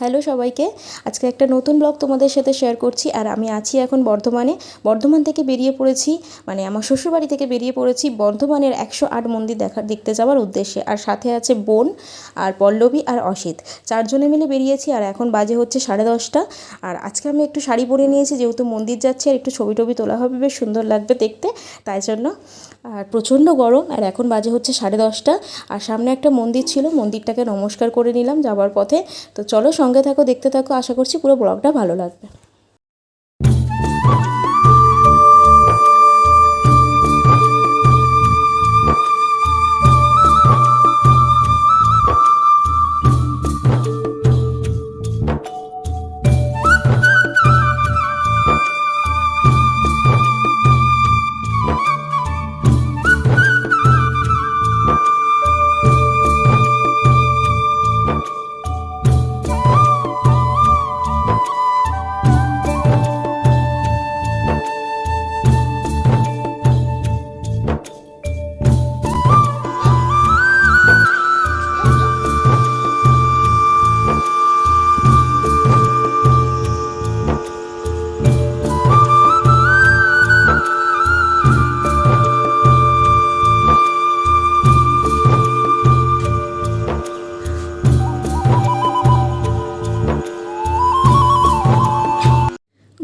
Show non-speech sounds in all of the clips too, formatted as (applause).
Hello সবাইকে। আজকে একটা নতুন ব্লগ তোমাদের সাথে শেয়ার করছি আর আমি আছি এখন বর্ধমানে। বর্ধমান থেকে বেরিয়ে পড়েছি মানে আমার শ্বশুরবাড়ি থেকে বেরিয়ে পড়েছি বর্ধমানের একশো আট মন্দির দেখার দেখতে যাওয়ার উদ্দেশ্যে। আর সাথে আছে বোন, আর পল্লবী, আর অসিত। চারজনে মিলে বেরিয়েছি আর এখন বাজে হচ্ছে সাড়ে দশটা। আর আজকে আমি একটু শাড়ি পরে নিয়েছি, যেহেতু মন্দির যাচ্ছি আর একটু ছবি টবি তোলা হবে, বেশ সুন্দর লাগবে দেখতে, তাই জন্য। আর প্রচণ্ড গরম আর এখন বাজে হচ্ছে সাড়ে দশটা। আর সামনে একটা মন্দির ছিল, মন্দিরটাকে নমস্কার করে নিলাম যাওয়ার পথে। তো চলো সঙ্গে থাকো দেখতে থাকো আশা করছি পুরো ব্লগটা ভালো লাগবে।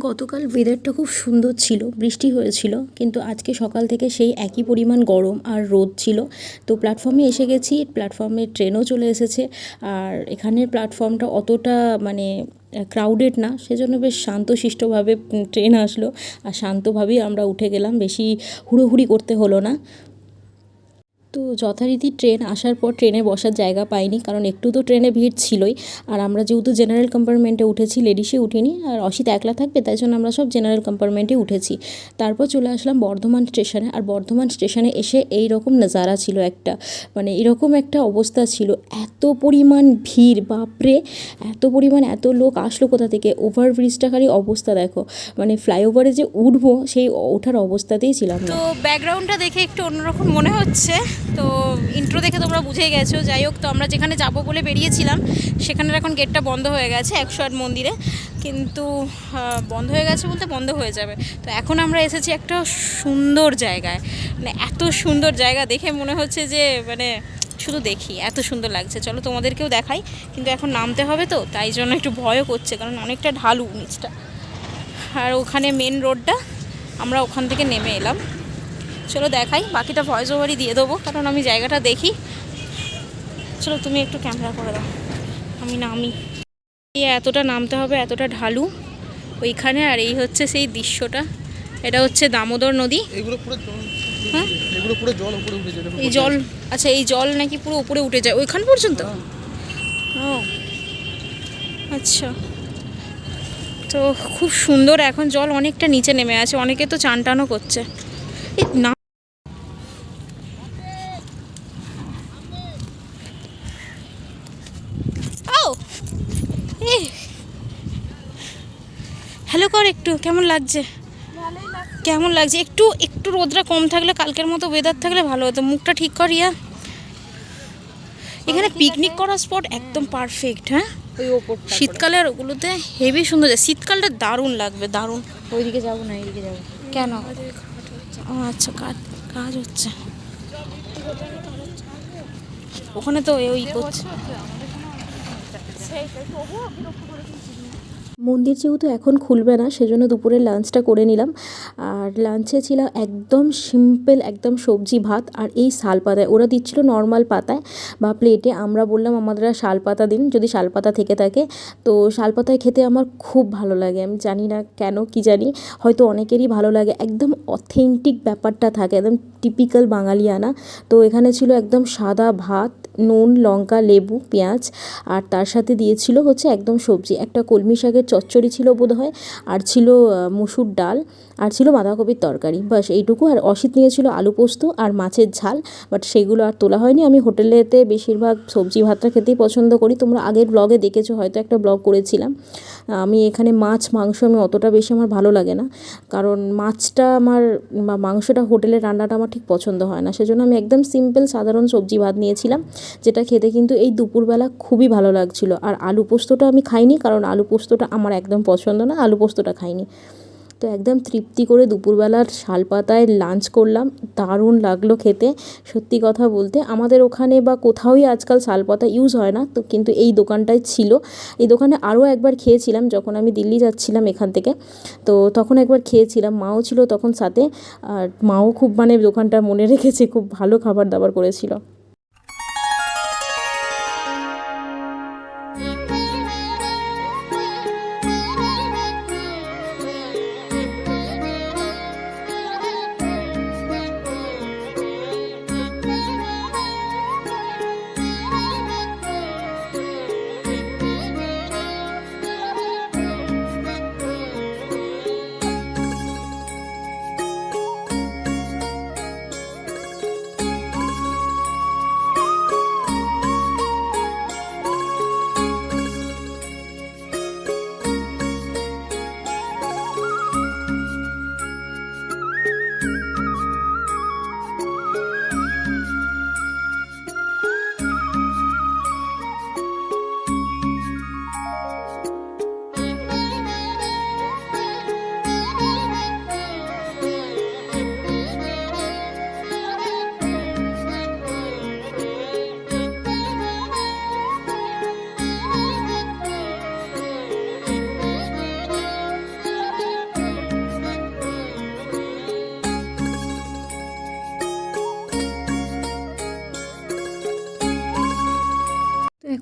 গতকাল ওয়েদারটা খুব সুন্দর ছিল, বৃষ্টি হয়েছিল, কিন্তু আজকে সকাল থেকে সেই একই পরিমাণ গরম আর রোদ ছিল। তো প্ল্যাটফর্মে এসে গেছি প্ল্যাটফর্মে ট্রেনও চলে এসেছে, আর এখানের প্ল্যাটফর্মটা অতটা মানে ক্রাউডেড না, সেজন্য বেশ শান্তশিষ্টভাবে ট্রেন আসলো। আর শান্তভাবেই আমরা উঠে গেলাম, বেশি হুড়োহুড়ি করতে হলো না। তো যথারীতি ট্রেন আসার পর ট্রেনে বসার জায়গা পাইনি, কারণ একটু তো ট্রেনে ভিড় ছিলই। আর আমরা যেহেতু জেনারেল কম্পার্টমেন্টে উঠেছি লেডিসে উঠিনি, আর অসিত একলা থাকবে, তাই জন্য আমরা সব জেনারেল কম্পার্টমেন্টে উঠেছি। তারপর চলে আসলাম বর্ধমান স্টেশনে আর বর্ধমান স্টেশনে এসে এই রকম নাজারা ছিল একটা। মানে এরকম একটা অবস্থা ছিল। এত পরিমাণ ভিড়, বাপরে! এত পরিমাণ, এত লোক আসলো কোথা থেকে? ওভার ব্রিজটা খালি অবস্থা দেখো। মানে ফ্লাইওভারে যে উঠবো, সেই ওঠার অবস্থাতেই ছিলাম তো ব্যাকগ্রাউন্ডটা দেখে একটু অন্যরকম মনে হচ্ছে। তো ইন্ট্রো দেখে তোমরা বুঝে গেছো। যাই হোক, তো আমরা যেখানে যাব বলে বেরিয়েছিলাম, সেখানের এখন গেটটা বন্ধ হয়ে গেছে একশো আট মন্দিরে। কিন্তু বন্ধ হয়ে গেছে বলতে বন্ধ হয়ে যাবে। তো এখন আমরা এসেছি একটা সুন্দর জায়গায়। মানে এত সুন্দর জায়গা দেখে মনে হচ্ছে যে মানে শুধু দেখি, এত সুন্দর লাগছে। চলো তোমাদেরকেও দেখাই, কিন্তু এখন নামতে হবে তো, তাই জন্য একটু ভয়ও করছে, কারণ অনেকটা ঢালু নিচটা। আর ওখানে মেন রোডটা আমরা ওখান থেকে নেমে এলাম। চলো দেখাই বাকিটা ভয়েস ওভারই দিয়ে দেবো কারণ আমি জায়গাটা দেখি। চলো তুমি একটু ক্যামেরা করে দাও। আমি নামি। এই এতটা নামতে হবে এতটা ঢালু ওইখানে আর এই হচ্ছে সেই দৃশ্যটা। এটা হচ্ছে দামোদর নদী। এগুলো পুরো হ্যাঁ? এগুলো পুরো জল উপরে উঠে যায় এই জল আচ্ছা এই জল নাকি পুরো উপরে উঠে যায় ওইখান পর্যন্ত? ও আচ্ছা। তো খুব সুন্দর এখন জল অনেকটা নিচে নেমে আছে অনেকে তো চান টানও করছে। না ও এ হ্যালো কর একটু কেমন লাগছে? কেমন লাগছে? একটু একটু রোদরা কম থাকলে কালকের মতো ওয়েদার থাকলে ভালো হতো। মুখটা ঠিক কর ইয়া এখানে পিকনিক করার স্পট একদম পারফেক্ট হ্যাঁ? শীতকালে আর ওগুলোতে হেভি সুন্দর যায়। শীতকালটা দারুণ লাগবে দারুণ। ওইদিকে যাব না এইদিকে যাব। কেন? আচ্ছা কাজ কাজ হচ্ছে। ওখানে তো ওই করছে মন্দির যেহেতু এখন খুলবে না, সেজন্য দুপুরের লাঞ্চটা করে নিলাম। আর লাঞ্চে ছিল একদম সিম্পল একদম সবজি ভাত আর এই শাল পাতায় ওরা দিচ্ছিল নর্মাল পাতায় বা প্লেটে আমরা বললাম, আমাদের শাল পাতা দিন, যদি শাল পাতা থেকে থাকে। তো শাল পাতায় খেতে আমার খুব ভালো লাগে। আমি জানি না কেন, কি জানি? হয়তো অনেকেরই ভালো লাগে। একদম অথেন্টিক ব্যাপারটা থাকে, একদম টিপিক্যাল বাঙালিয়ানা। তো এখানে ছিল একদম সাদা ভাত নুন, লঙ্কা, লেবু, পেঁয়াজ আর তার সাথে দিয়েছিল হচ্ছে একদম সবজি। একটা কলমি শাকের চচ্চড়ি ছিল বোধ হয় আর ছিল মুসুর ডাল। আর ছিল বাঁধাকপির তরকারি। বাস এইটুকু। আর অসিত নিয়েছিল আলু পোস্ত আর মাছের ঝাল। বাট সেগুলো আর তোলা হয়নি। আমি হোটেলেতে বেশিরভাগ সবজি ভাতটা খেতেই পছন্দ করি। তোমরা আগের ব্লগে দেখেছ, হয়তো একটা ব্লগ করেছিলাম। আমি এখানে মাছ, মাংস আমি অতটা বেশি আমার ভালো লাগে না। কারণ মাছটা আমার বা মাংসটা হোটেলের রান্নাটা আমার ঠিক পছন্দ হয় না। সেজন্য আমি একদম সিম্পল, সাধারণ সবজি ভাত নিয়েছিলাম। যেটা খেতে কিন্তু এই দুপুরবেলা খুবই ভালো লাগছিল। আর আলু পোস্তটা আমি খাইনি, কারণ আলু পোস্তটা আমার একদম পছন্দ না। আলু পোস্তটা খাইনি। তো একদম তৃপ্তি করে দুপুরবেলার শালপাতায় লাঞ্চ করলাম। দারুণ লাগল খেতে। সত্যি কথা বলতে আমাদের ওখানে বা কোথাওই আজকাল শালপাতা ইউজ হয় না। তো কিন্তু এই দোকানটায় ছিল। এই দোকানে আরও একবার খেয়েছিলাম যখন আমি দিল্লি যাচ্ছিলাম এখান থেকে। তো তখন একবার খেয়েছিলাম। মাও ছিল তখন সাথে। আর মাও খুব মানে দোকানটা মনে রেখেছে, খুব ভালো খাবার দাবার করেছিল।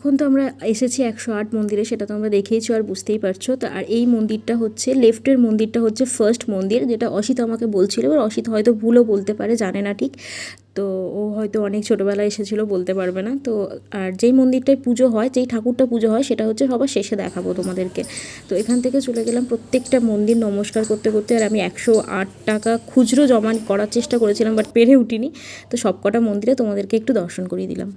এখন তো আমরা এসেছি একশো আট মন্দিরে, সেটা তো আমরা দেখেইছো আর বুঝতেই পারছ। তো আর এই মন্দিরটা হচ্ছে, লেফটের মন্দিরটা হচ্ছে ফার্স্ট মন্দির, যেটা অসিত আমাকে বলছিল। এবার অসিত হয়তো ভুলও বলতে পারে, জানে না ঠিক। তো ও হয়তো অনেক ছোটোবেলায় এসেছিল, বলতে পারবে না। তো আর যেই মন্দিরটায় পুজো হয়, যেই ঠাকুরটা পুজো হয়, সেটা হচ্ছে সবার শেষে দেখাবো তোমাদেরকে। তো এখান থেকে চলে গেলাম প্রত্যেকটা মন্দির নমস্কার করতে করতে, আর আমি একশো আট টাকা খুচরো জমা করার চেষ্টা করেছিলাম, বাট পেরে উঠিনি। তো সবকটা মন্দিরে তোমাদেরকে একটু দর্শন করিয়ে দিলাম।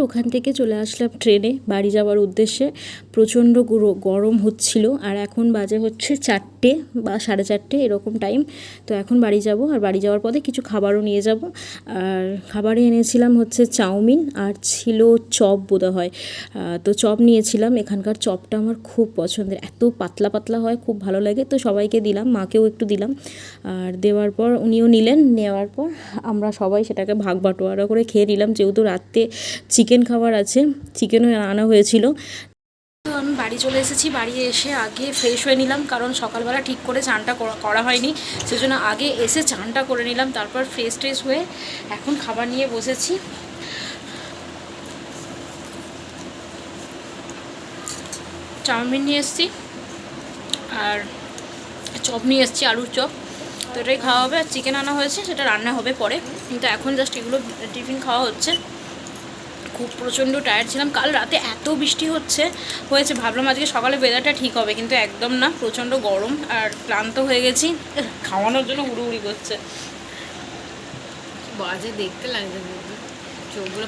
ওখান থেকে চলে আসলাম ট্রেনে, বাড়ি যাওয়ার উদ্দেশ্যে। প্রচণ্ড গুরো- গরম হচ্ছিল আর এখন বাজে হচ্ছে চারটে বা সাড়ে চারটে এরকম টাইম তো এখন বাড়ি যাব আর বাড়ি যাওয়ার পথে কিছু খাবারও নিয়ে যাব। আর খাবারে এনেছিলাম হচ্ছে চাউমিন আর ছিল চপ বোধ হয়। তো চপ নিয়েছিলাম, এখানকার চপটা আমার খুব পছন্দের। এত পাতলা পাতলা হয়, খুব ভালো লাগে। তো সবাইকে দিলাম, মাকেও একটু দিলাম। আর দেওয়ার পর উনিও নিলেন, নেওয়ার পর আমরা সবাই সেটাকে ভাগ বাটোয়ারা করে খেয়ে নিলাম। যেহেতু রাত্রে চিকেন খাবার আছে, চিকেনও আনা হয়েছিল। আমি বাড়ি চলে এসেছি, বাড়ি এসে আগে ফ্রেশ হয়ে নিলাম, কারণ সকালবেলা ঠিক করে চানটা করা- করা হয়নি, সেজন্য আগে এসে চানটা করে নিলাম, তারপর ফ্রেশ ট্রেশ হয়ে এখন খাবার নিয়ে বসেছি। চাউমিন নিয়ে এসেছি, আর চপ নিয়ে এসেছি, আলুর চপ। তো এটাই খাওয়া হবে, আর চিকেন আনা হয়েছে, সেটা রান্না হবে পরে, কিন্তু এখন জাস্ট এগুলো, টিফিন খাওয়া হচ্ছে। খুব প্রচণ্ড টায়ার্ড ছিলাম। কাল রাতে এত বৃষ্টি হচ্ছে হয়েছে ভাবলাম আজকে সকালে ওয়েদারটা ঠিক হবে কিন্তু একদম না প্রচণ্ড গরম আর ক্লান্ত হয়ে গেছি। খাওয়ানোর জন্য হুড়ুহুড়ি করছে। বাজে দেখতে লাগছে চোখগুলো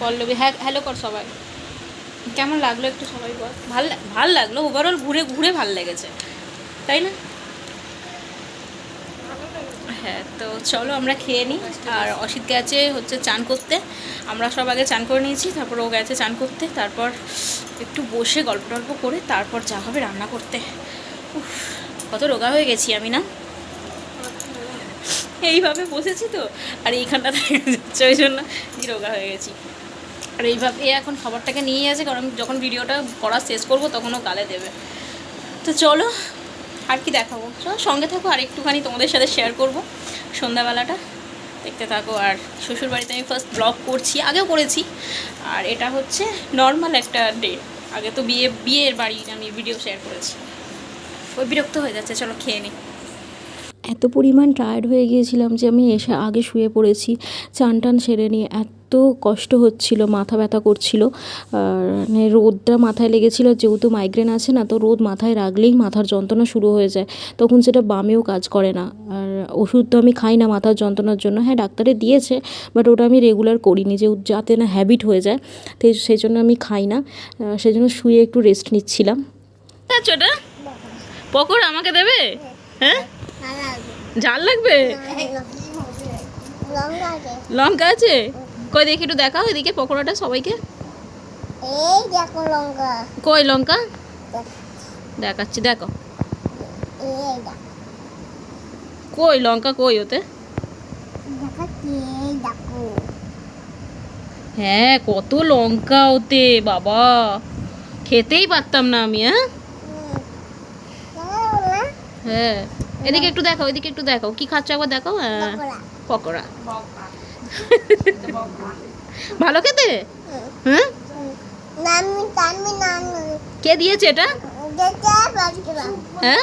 পল্লবী হ্যাঁ হ্যালো কর সবাই। কেমন লাগল একটু সবাই বল? ভালো ভালো লাগল? ওভারঅল ঘুরে ঘুরে ভালো লেগেছে। তাই না? হ্যাঁ তো চলো আমরা খেয়ে নিই। আর অসিত গেছে হচ্ছে চান করতে। আমরা সব আগে চান করে নিয়েছি তারপর ও গেছে চান করতে। তারপর একটু বসে গল্প টল্প করে তারপর যা হবে রান্না করতে। উফ, কত রোগা হয়ে গেছি আমি না? এইভাবে বসেছি তো? আর এইখানটা ওই জন্য রোগা হয়ে গেছি। আর এইভাবে এ এখন খাবারটাকে নিয়ে আছে কারণ যখন ভিডিওটা করা শেষ করব তখন ও গালে দেবে। তো চলো আর কি দেখাবো? চলো সঙ্গে থাকো আর একটুখানি তোমাদের সাথে শেয়ার করব সন্ধ্যাবেলাটা। দেখতে থাকো আর শ্বশুর বাড়িতে আমি ফার্স্ট ব্লগ করছি, আগেও করেছি। আর এটা হচ্ছে নর্মাল একটা ডে আগে তো বিয়ে, বিয়ের বাড়ি আমি ভিডিও শেয়ার করেছি। ওই বিরক্ত হয়ে যাচ্ছে, চলো খেয়ে নিই এত পরিমাণ টায়ার্ড হয়ে গিয়েছিলাম যে আমি এসে আগে শুয়ে পড়েছি। চান টান সেরে নিয়ে এত কষ্ট হচ্ছিল, মাথা ব্যথা করছিল। মানে রোদটা মাথায় লেগেছিল, যেহেতু মাইগ্রেন আছে না, তো রোদ মাথায় রাখলেই মাথার যন্ত্রণা শুরু হয়ে যায়। তখন সেটা বামেও কাজ করে না। আর ওষুধ তো আমি খাই না মাথার যন্ত্রণার জন্য। হ্যাঁ ডাক্তারে দিয়েছে বাট ওটা আমি রেগুলার করিনি যে যাতে না হ্যাবিট হয়ে যায়, তো সেই জন্য আমি খাই না। সেই জন্য শুয়ে একটু রেস্ট নিচ্ছিলাম। আচ্ছা পকোড়া আমাকে দেবে? হ্যাঁ? ঝাল লাগবে? লঙ্কা আছে? কই দেখি একটু দেখাও এদিকে পকোড়াটা সবাইকে। এই দেখো লঙ্কা। কই লঙ্কা? দেখাচ্ছি। দেখো। কই লঙ্কা কই ওতে? দেখো। হ্যাঁ কত লঙ্কা ওতে বাবা। খেতেই পারতাম না আমি হ্যাঁ। দেখো? হ্যাঁ। এদিকে একটু দেখাও এদিকে একটু দেখাও। কি খাচ্ছ একবার দেখাও? পকোড়া। (laughs) ভালো খেতে? হ্যাঁ কে দিয়েছে এটা? হ্যাঁ?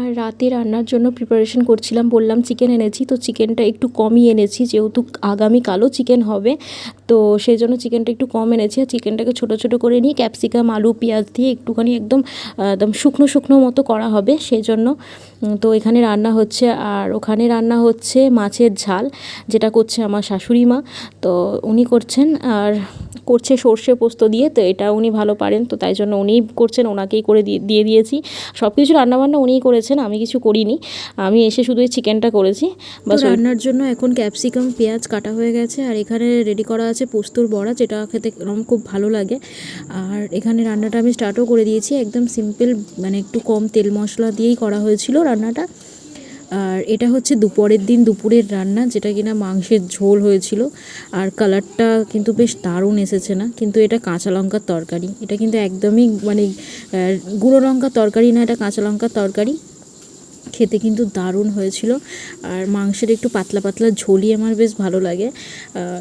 আর রাতে রান্নার জন্য প্রিপারেশন করছিলাম, বললাম চিকেন এনেছি, তো চিকেনটা একটু কমই এনেছি, যেহেতু আগামীকালও চিকেন হবে, তো সেই জন্য চিকেনটা একটু কম এনেছি, আর চিকেনটাকে ছোটো ছোটো করে নিয়ে ক্যাপসিকাম আলু, পেঁয়াজ দিয়ে একটুখানি একদম একদম শুকনো শুকনো মতো করা হবে সেই জন্য তো এখানে রান্না হচ্ছে, আর ওখানে রান্না হচ্ছে মাছের ঝাল, যেটা করছে আমার শাশুড়ি মা, তো উনি করছেন, আর করছে সর্ষে পোস্ত দিয়ে তো এটা উনি ভালো পারেন তো তাই জন্য উনিই করছেন ওনাকেই করে দিয়ে দিয়ে দিয়েছি। সব কিছু রান্নাবান্না উনিই করেছেন আমি কিছু করিনি। আমি এসে শুধু চিকেনটা করেছি। বা রান্নার জন্য এখন ক্যাপসিকাম পেঁয়াজ কাটা হয়ে গেছে আর এখানে রেডি করা আছে পোস্তর বড়া যেটা খেতে আমার খুব ভালো লাগে। আর এখানে রান্নাটা আমি স্টার্টও করে দিয়েছি একদম সিম্পল মানে একটু কম তেল মশলা দিয়েই করা হয়েছিল রান্নাটা। আর এটা হচ্ছে দুপুরের দিন দুপুরের রান্না যেটা কিনা মাংসের ঝোল হয়েছিল। আর কালারটা কিন্তু বেশ দারুণ এসেছে না? কিন্তু এটা কাঁচা লঙ্কার তরকারি। এটা কিন্তু একদমই মানে গুঁড়ো লঙ্কার তরকারি না এটা কাঁচা লঙ্কার তরকারি। খেতে কিন্তু দারুণ হয়েছিল। আর মাংসের একটু পাতলা পাতলা ঝোলই আমার বেশ ভালো লাগে।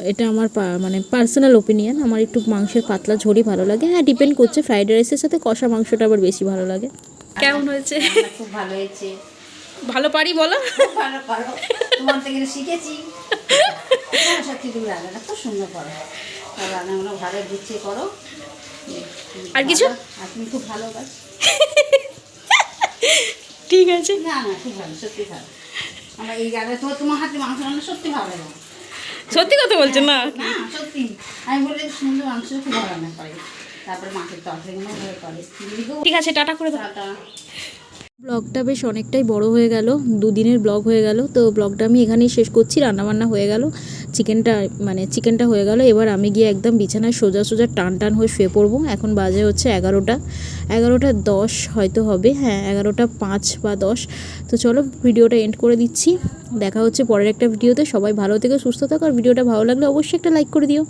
এটা আমার পা- মানে পার্সোনাল ওপিনিয়ন আমার একটু মাংসের পাতলা ঝোলই ভালো লাগে। হ্যাঁ ডিপেন্ড করছে। ফ্রাইড রাইসের সাথে কষা মাংসটা আবার বেশি ভালো লাগে। কেমন হয়েছে? খুব ভালো হয়েছে। ভালো পারি বলো? ভালো পারো। তোমার থেকে শিখেছি। হ্যাঁ, সত্যি তুমি রান্নাটা খুব সুন্দর করো। রান্নাগুলো ভালো গুছিয়ে করো। আর কিছু? আর তুমি খুব ভালো কাজ ঠিক আছে। না না খুব ভালো সত্যি ভালো। আমার এই তোমার তোমার হাতে মাংস রান্না সত্যি ভালো লাগে। সত্যি কথা বলছেন না? না সত্যি। আমি বলি সুন্দর মাংস খুব ভালো রান্না করে। তারপরে মাছের তরকারিগুলো ভালো করে দিদিকেও ঠিক আছে টাটা করে দাও। টাটা। ব্লগটা বেশ অনেকটাই বড় হয়ে গেল, দুদিনের ব্লগ হয়ে গেল। তো ব্লগটা আমি এখানেই শেষ করছি, রান্নাবান্না হয়ে গেল, চিকেনটা মানে চিকেনটা হয়ে গেল। এবার আমি গিয়ে একদম বিছানায় সোজা সোজা টান টান হয়ে শুয়ে পড়ব। এখন বাজে হচ্ছে এগারোটা এগারোটা দশ হয়তো হবে হ্যাঁ এগারোটা পাঁচ বা দশ। তো চলো ভিডিওটা এন্ড করে দিচ্ছি। দেখা হচ্ছে পরের একটা ভিডিওতে। সবাই ভালো থেকে, সুস্থ থাকো, আর ভিডিওটা ভালো লাগলে অবশ্যই একটা লাইক করে দিও।